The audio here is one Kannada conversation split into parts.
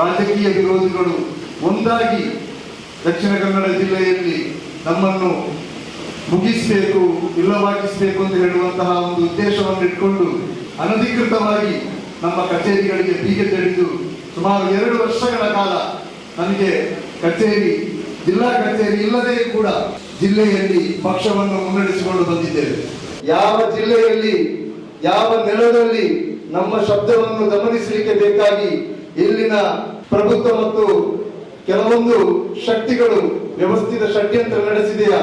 ರಾಜಕೀಯ ವಿರೋಧಿಗಳು ಒಂದಾಗಿ ದಕ್ಷಿಣ ಕನ್ನಡ ಜಿಲ್ಲೆಯಲ್ಲಿ ನಮ್ಮನ್ನು ಮುಗಿಸಬೇಕು, ಇಲ್ಲವಾಗಿಸಬೇಕು ಅಂತ ಹೇಳುವಂತಹ ಒಂದು ಉದ್ದೇಶವನ್ನು ಇಟ್ಕೊಂಡು ಅನಧಿಕೃತವಾಗಿ ನಮ್ಮ ಕಚೇರಿಗಳಿಗೆ ಬೀಗ ಜಡಿದು ಸುಮಾರು ಎರಡು ವರ್ಷಗಳ ಕಾಲ ನನಗೆ ಕಚೇರಿ, ಜಿಲ್ಲಾ ಕಚೇರಿ ಇಲ್ಲದೆ ಕೂಡ ಜಿಲ್ಲೆಯಲ್ಲಿ ಪಕ್ಷವನ್ನು ಮುನ್ನಡೆಸಿಕೊಂಡು ಬಂದಿದ್ದೇವೆ. ಯಾವ ಜಿಲ್ಲೆಯಲ್ಲಿ, ಯಾವ ನೆಲದಲ್ಲಿ ನಮ್ಮ ಶಬ್ದವನ್ನು ಗಮನಿಸಲಿಕ್ಕೆ ಬೇಕಾಗಿ ಇಲ್ಲಿನ ಪ್ರಭುತ್ವ ಮತ್ತು ಕೆಲವೊಂದು ಶಕ್ತಿಗಳು ವ್ಯವಸ್ಥಿತ ಷಡ್ಯಂತ್ರ ನಡೆಸಿದೆಯಾ?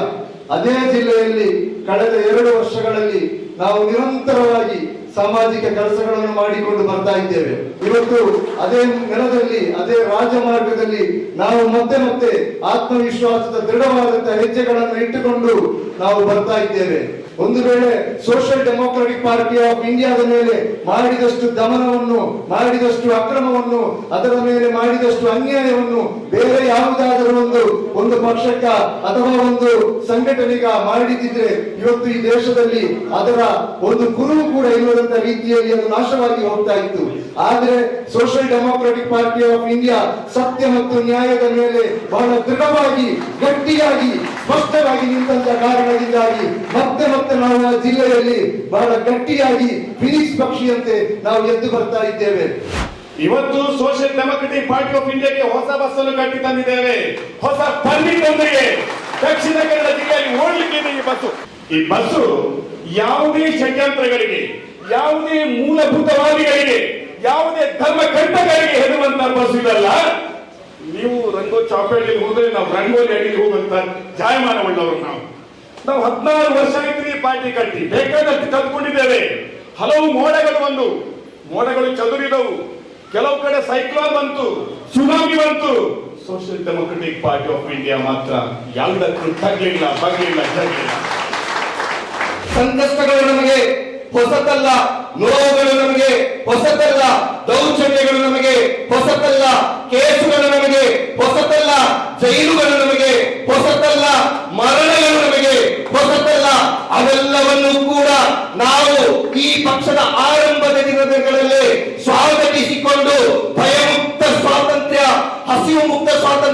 ಅದೇ ಜಿಲ್ಲೆಯಲ್ಲಿ ಕಳೆದ ಎರಡು ವರ್ಷಗಳಲ್ಲಿ ನಾವು ನಿರಂತರವಾಗಿ ಸಾಮಾಜಿಕ ಕೆಲಸಗಳನ್ನು ಮಾಡಿಕೊಂಡು ಬರ್ತಾ ಇದ್ದೇವೆ. ಇವತ್ತು ಅದೇ ನೆಲದಲ್ಲಿ, ಅದೇ ರಾಜಮಾರ್ಗದಲ್ಲಿ ನಾವು ಮತ್ತೆ ಮತ್ತೆ ಆತ್ಮವಿಶ್ವಾಸದ ದೃಢವಾದಂತಹ ಹೆಜ್ಜೆಗಳನ್ನು ಇಟ್ಟುಕೊಂಡು ನಾವು ಬರ್ತಾ ಇದ್ದೇವೆ. ಒಂದು ವೇಳೆ ಸೋಷಿಯಲ್ ಡೆಮೋಕ್ರಾಟಿಕ್ ಪಾರ್ಟಿ ಆಫ್ ಇಂಡಿಯಾದ ಮೇಲೆ ಮಾಡಿದಷ್ಟು ದಮನವನ್ನು, ಮಾಡಿದಷ್ಟು ಅಕ್ರಮವನ್ನು, ಅದರ ಮೇಲೆ ಮಾಡಿದಷ್ಟು ಅನ್ಯಾಯವನ್ನು ಬೇರೆ ಯಾವುದಾದರೂ ಒಂದು ಒಂದು ಪಕ್ಷಕ್ಕ ಅಥವಾ ಒಂದು ಸಂಘಟನೆಗ ಮಾಡಿದಿದ್ರೆ ಇವತ್ತು ಈ ದೇಶದಲ್ಲಿ ಅದರ ಒಂದು ಗುರು ಕೂಡ ಇರುವಂತ ರೀತಿಯಲ್ಲಿ ಅದು ನಾಶವಾಗಿ ಹೋಗ್ತಾ ಇತ್ತು. ಆದ್ರೆ social democratic party of India ಸತ್ಯ ಮತ್ತು ನ್ಯಾಯದ ಮೇಲೆ ಬಹಳ ದೃಢವಾಗಿ, ಗಟ್ಟಿಯಾಗಿ, ಸ್ಪಷ್ಟವಾಗಿ ನಿಂತ ಕಾರಣದಿಂದಾಗಿ ಮತ್ತೆ ಮತ್ತೆ ನಾವು ಜಿಲ್ಲೆಯಲ್ಲಿ ಬಹಳ ಗಟ್ಟಿಯಾಗಿ ಫಿನಿಕ್ಸ್ ಪಕ್ಷಿಯಂತೆ ನಾವು ಎದ್ದು ಬರ್ತಾ ಇದ್ದೇವೆ. ಇವತ್ತು ಸೋಷಿಯಲ್ ಡೆಮೋಕ್ರೆಟಿಕ್ ಪಾರ್ಟಿ ಆಫ್ ಇಂಡಿಯಾಗೆ ಹೊಸ ಬಸ್ ಅನ್ನು ಕಟ್ಟಿ ತಂದಿದ್ದೇವೆ. ಹೊಸ ಒಂದಿಗೆ. ದಕ್ಷಿಣ ಕನ್ನಡ ಜಿಲ್ಲೆಯಲ್ಲಿ ಓಡಲಿಕ್ಕೆ ಈ ಬಸ್ಸು. ಈ ಬಸ್ಸು ಯಾವುದೇ ಷಡ್ಯಂತ್ರಗಳಿಗೆ, ಯಾವುದೇ ಮೂಲಭೂತವಾದಿಗಳಿಗೆ, ಯಾವುದೇ ಧರ್ಮ ಕಟ್ಟಗಳಿಗೆ ಹೆದರುವಂತ ಬಸ್ ಇದಲ್ಲ. ನೀವು ರಂಗೋ ಚಾಪೇಟಿಗೆ ಹೋದ್ರೆ ನಾವು ರಂಗೋಲಿ ಅಡಿಗೆ ಹೋಗುವಂತ ಜಾಯಮಾನ ಉಳ್ಳವರು ನಾವು. ನಾವು ಹದಿನಾರು ವರ್ಷ ಆಯ್ತು ಪಾರ್ಟಿ ಕಟ್ಟಿ. ಬೇಕಾದಷ್ಟು ಕಲ್ತ್ಕೊಂಡಿದ್ದೇವೆ. ಹಲವು ಮೋಡಗಳು ಬಂದು, ಮೋಡಗಳು ಚದುರಿದವು. ಕೆಲವು ಕಡೆ ಸೈಕ್ಲೋನ್ ಬಂತು, ಸುನಾಮಿ ಬಂತು. Social democratic party of India ಮಾತ್ರ ಯಾವುದಕ್ಕೂ ತಗ್ಲಿಲ್ಲ, ಬಗ್ಲಿಲ್ಲ ಜಗ್ಲಿಲ್ಲ ಸಂಕಷ್ಟಗಳು ನಮಗೆ ಹೊಸತಲ್ಲ, ನೋವುಗಳು ನಮಗೆ ಹೊಸತಲ್ಲ, ದೌರ್ಜನ್ಯಗಳು ನಮಗೆ ಹೊಸತಲ್ಲ, ಕೇಸುಗಳು ನಮಗೆ ಹೊಸತಲ್ಲ, ಜೈಲುಗಳು ನಮಗೆ ಹೊಸತಲ್ಲ ಮರಣಗಳು ನಮಗೆ ಹೊಸತಲ್ಲ ಅವೆಲ್ಲವನ್ನು ಕೂಡ ನಾವು ಈ ಪಕ್ಷದ ಆರಂಭದ ದಿನಗಳಲ್ಲಿ ಸ್ವಾಗತಿಸಿಕೊಂಡು ಭಯಮುಕ್ತ ಸ್ವಾತಂತ್ರ್ಯ ಹಸಿವು ಮುಕ್ತ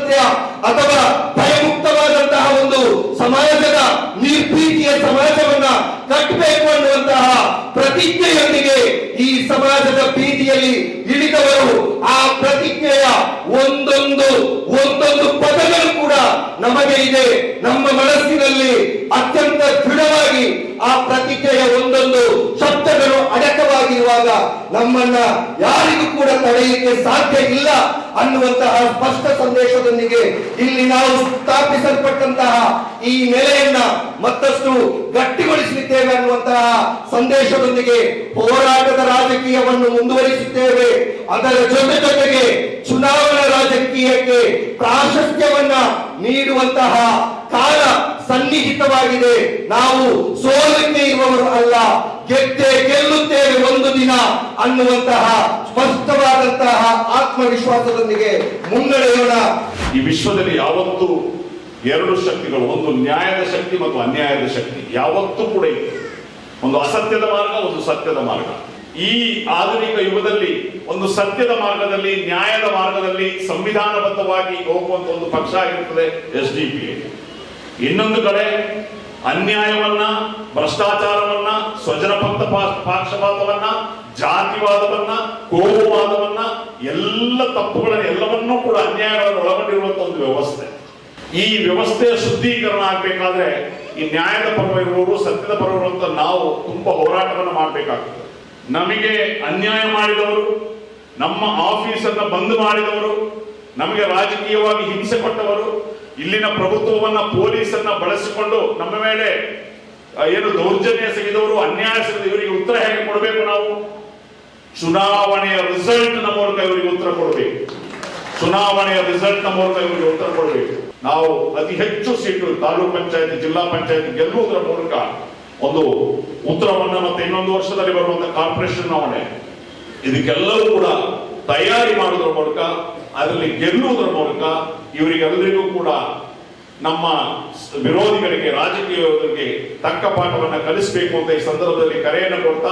ಸ್ವಾತಂತ್ರ್ಯ ಅಥವಾ ಭಯಮುಕ್ತವಾದಂತಹ ಒಂದು ಸಮಾಜದ ನಿರ್ಭೀತಿಯ ಸಮಾಜವನ್ನ ಕಟ್ಟಬೇಕು ಅನ್ನುವಂತಹ ಪ್ರತಿಜ್ಞೆಯೊಂದಿಗೆ ಈ ಸಮಾಜದ ಪ್ರೀತಿಯಲ್ಲಿ ಇಳಿದವರು ಆ ಪ್ರತಿಜ್ಞೆಯ ಒಂದೊಂದು ಒಂದೊಂದು ಪದಗಳು ಕೂಡ ನಮಗೆ ಇದೆ. ನಮ್ಮ ಮನಸ್ಸಿನಲ್ಲಿ ಅತ್ಯಂತ ದೃಢವಾಗಿ ಆ ಪ್ರತಿಜ್ಞೆಯ ಒಂದೊಂದು ಅಡಕವಾಗಿರುವಾಗ ನಮ್ಮನ್ನ ಯಾರಿಗೂ ಕೂಡ ತಡೆಯಲಿಕ್ಕೆ ಸಾಧ್ಯ ಇಲ್ಲ ಅನ್ನುವಂತಹ ಸ್ಪಷ್ಟ ಸಂದೇಶದೊಂದಿಗೆ ಇಲ್ಲಿ ನಾವು ಸ್ಥಾಪಿಸಲ್ಪಟ್ಟಂತಹ ಈ ನೆಲೆಯನ್ನ ಮತ್ತಷ್ಟು ಗಟ್ಟಿಗೊಳಿಸಲಿದ್ದೇವೆ ಅನ್ನುವಂತಹ ಸಂದೇಶದೊಂದಿಗೆ ಹೋರಾಟದ ರಾಜಕೀಯವನ್ನು ಮುಂದುವರಿಸುತ್ತೇವೆ. ಅದರ ಜೊತೆ ಜೊತೆಗೆ ಚುನಾವಣಾ ರಾಜಕೀಯಕ್ಕೆ ಪ್ರಾಶಸ್ತ್ಯವನ್ನ ನೀಡುವಂತಹ ಕಾಲ ಸನ್ನಿಹಿತವಾಗಿದೆ. ನಾವು ಸೋಲಕ್ಕೆ ಇರುವವರು ಅಲ್ಲ ಗೆದ್ದೆ ಗೆಲ್ಲುತ್ತೇವೆ ಒಂದು ದಿನ ಅನ್ನುವಂತಹ ಸ್ಪಷ್ಟವಾದಂತಹ ಆತ್ಮವಿಶ್ವಾಸದೊಂದಿಗೆ ಮುನ್ನಡೆಯೋಣ. ಈ ವಿಶ್ವದಲ್ಲಿ ಯಾವತ್ತೂ ಎರಡು ಶಕ್ತಿಗಳು, ಒಂದು ನ್ಯಾಯದ ಶಕ್ತಿ ಮತ್ತು ಅನ್ಯಾಯದ ಶಕ್ತಿ ಯಾವತ್ತೂ ಕೂಡ ಇದೆ ಒಂದು ಅಸತ್ಯದ ಮಾರ್ಗ, ಒಂದು ಸತ್ಯದ ಮಾರ್ಗ. ಈ ಆಧುನಿಕ ಯುಗದಲ್ಲಿ ಒಂದು ಸತ್ಯದ ಮಾರ್ಗದಲ್ಲಿ, ನ್ಯಾಯದ ಮಾರ್ಗದಲ್ಲಿ ಸಂವಿಧಾನಬದ್ಧವಾಗಿ ಹೋಗುವಂತ ಒಂದು ಪಕ್ಷ ಆಗಿರುತ್ತದೆ ಎಸ್ ಡಿ ಪಿ ಇನ್ನೊಂದು ಕಡೆ ಅನ್ಯಾಯವನ್ನ, ಭ್ರಷ್ಟಾಚಾರವನ್ನ ಸ್ವಜನ ಪಕ್ತ ಪಾಕ್ಷಪಾತವನ್ನ ಜಾತಿವಾದವನ್ನ ಕೋಮುವಾದವನ್ನ ಎಲ್ಲ ತಪ್ಪುಗಳನ್ನ ಎಲ್ಲವನ್ನೂ ಕೂಡ ಅನ್ಯಾಯಗಳನ್ನು ಒಳಗೊಂಡಿರುವಂತ ಒಂದು ವ್ಯವಸ್ಥೆ. ಈ ವ್ಯವಸ್ಥೆಯ ಶುದ್ಧೀಕರಣ ಆಗ್ಬೇಕಾದ್ರೆ ಈ ನ್ಯಾಯದ ಪರ್ವ ಇರುವವರು, ಸತ್ಯದ ಪರ್ವ ಅಂತ ನಾವು ತುಂಬಾ ಹೋರಾಟವನ್ನು ಮಾಡಬೇಕಾಗ್ತದೆ. ನಮಗೆ ಅನ್ಯಾಯ ಮಾಡಿದವರು, ನಮ್ಮ ಆಫೀಸನ್ನ ಬಂದ್ ಮಾಡಿದವರು, ನಮಗೆ ರಾಜಕೀಯವಾಗಿ ಹಿಂಸೆ ಕೊಟ್ಟವರು ಇಲ್ಲಿನ ಪ್ರಭುತ್ವವನ್ನ ಪೊಲೀಸನ್ನ ಬಳಸಿಕೊಂಡು ನಮ್ಮ ಮೇಲೆ ಏನು ದೌರ್ಜನ್ಯ ಸಿಗಿದವರು, ಅನ್ಯಾಯ ಇವರಿಗೆ ಉತ್ತರ ಹೇಗೆ ಕೊಡಬೇಕು ನಾವು? ಚುನಾವಣೆಯ ರಿಸಲ್ಟ್ನ ಮೂಲಕ ಇವರಿಗೆ ಉತ್ತರ ಕೊಡಬೇಕು. ಚುನಾವಣೆಯ ರಿಸಲ್ಟ್ನ ಮೂಲಕ ಇವರಿಗೆ ಉತ್ತರ ಕೊಡಬೇಕು. ನಾವು ಅತಿ ಹೆಚ್ಚು ಸೀಟು ತಾಲೂಕ್ ಪಂಚಾಯತ್, ಜಿಲ್ಲಾ ಪಂಚಾಯತ್ ಗೆಲ್ಲುವುದರ ಮೂಲಕ ಒಂದು ಉತ್ತರವನ್ನ ಮತ್ತೆ ಇನ್ನೊಂದು ವರ್ಷದಲ್ಲಿ ಬರುವಂತಹ ಕಾರ್ಪೊರೇಷನ್ ಚುನಾವಣೆ ಇದಕ್ಕೆಲ್ಲರೂ ಕೂಡ ತಯಾರಿ ಮಾಡುವುದರ ಮೂಲಕ ಅದರಲ್ಲಿ ಗೆಲ್ಲುವುದರ ಮೂಲಕ ಇವರಿಗೆಲ್ಲರಿಗೂ ಕೂಡ ನಮ್ಮ ವಿರೋಧಿಗಳಿಗೆ ರಾಜಕೀಯಗಳಿಗೆ ತಕ್ಕ ಪಾಠವನ್ನ ಕಲಿಸಬೇಕು ಅಂತ ಈ ಸಂದರ್ಭದಲ್ಲಿ ಕರೆಯನ್ನು ಕೊಡ್ತಾ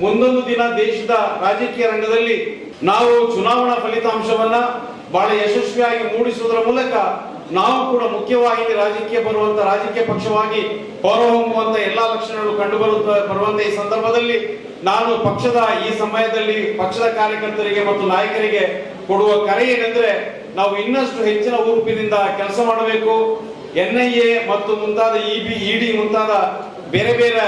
ಮುಂದೊಂದು ದಿನ ದೇಶದ ರಾಜಕೀಯ ರಂಗದಲ್ಲಿ ನಾವು ಚುನಾವಣಾ ಫಲಿತಾಂಶವನ್ನ ಬಹಳ ಯಶಸ್ವಿಯಾಗಿ ಮೂಡಿಸುವುದರ ಮೂಲಕ ನಾವು ಕೂಡ ಮುಖ್ಯವಾಗಿ ರಾಜಕೀಯ ಬರುವಂತ ರಾಜಕೀಯ ಪಕ್ಷವಾಗಿ ಹೊರಹೊಮ್ಮುವಂತ ಎಲ್ಲಾ ಲಕ್ಷಣಗಳು ಕಂಡು ಬರುವಂತ ಈ ಸಂದರ್ಭದಲ್ಲಿ ನಾನು ಪಕ್ಷದ ಈ ಸಮಯದಲ್ಲಿ ಪಕ್ಷದ ಕಾರ್ಯಕರ್ತರಿಗೆ ಮತ್ತು ನಾಯಕರಿಗೆ ಕೊಡುವ ಕರೆ ಏನೆಂದ್ರೆ ನಾವು ಇನ್ನಷ್ಟು ಹೆಚ್ಚಿನ ಉರುಪಿನಿಂದ ಕೆಲಸ ಮಾಡಬೇಕು. ಎನ್ಐಎ ಮತ್ತು ಮುಂತಾದ ಇಬಿ, ಇಡಿ ಮುಂತಾದ ಬೇರೆ ಬೇರೆ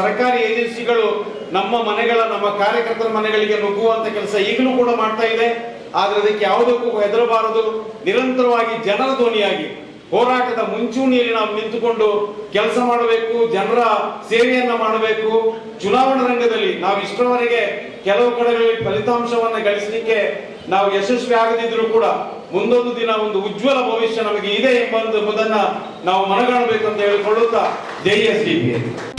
ಸರ್ಕಾರಿ ಏಜೆನ್ಸಿಗಳು ನಮ್ಮ ಮನೆಗಳ, ನಮ್ಮ ಕಾರ್ಯಕರ್ತರ ಮನೆಗಳಿಗೆ ನುಗ್ಗುವಂತ ಕೆಲಸ ಈಗಲೂ ಕೂಡ ಮಾಡ್ತಾ ಇದೆ. ಆದ್ರೆ ಅದಕ್ಕೆ ಯಾವುದಕ್ಕೂ ಹೆದರಬಾರದು. ನಿರಂತರವಾಗಿ ಜನರ ಧ್ವನಿಯಾಗಿ ಹೋರಾಟದ ಮುಂಚೂಣಿಯಲ್ಲಿ ನಾವು ನಿಂತುಕೊಂಡು ಕೆಲಸ ಮಾಡಬೇಕು, ಜನರ ಸೇವೆಯನ್ನ ಮಾಡಬೇಕು. ಚುನಾವಣಾ ರಂಗದಲ್ಲಿ ನಾವು ಇಷ್ಟರವರೆಗೆ ಕೆಲವು ಕಡೆಗಳಲ್ಲಿ ಫಲಿತಾಂಶವನ್ನು ಗಳಿಸಲಿಕ್ಕೆ ನಾವು ಯಶಸ್ವಿ ಆಗದಿದ್ರು ಕೂಡ ಮುಂದೊಂದು ದಿನ ಒಂದು ಉಜ್ವಲ ಭವಿಷ್ಯ ನಮಗೆ ಇದೆ ಎಂಬುದನ್ನ ನಾವು ಮನಗಾಣಬೇಕು ಅಂತ ಹೇಳಿಕೊಳ್ಳುತ್ತಾ ಜೈ ಡಿ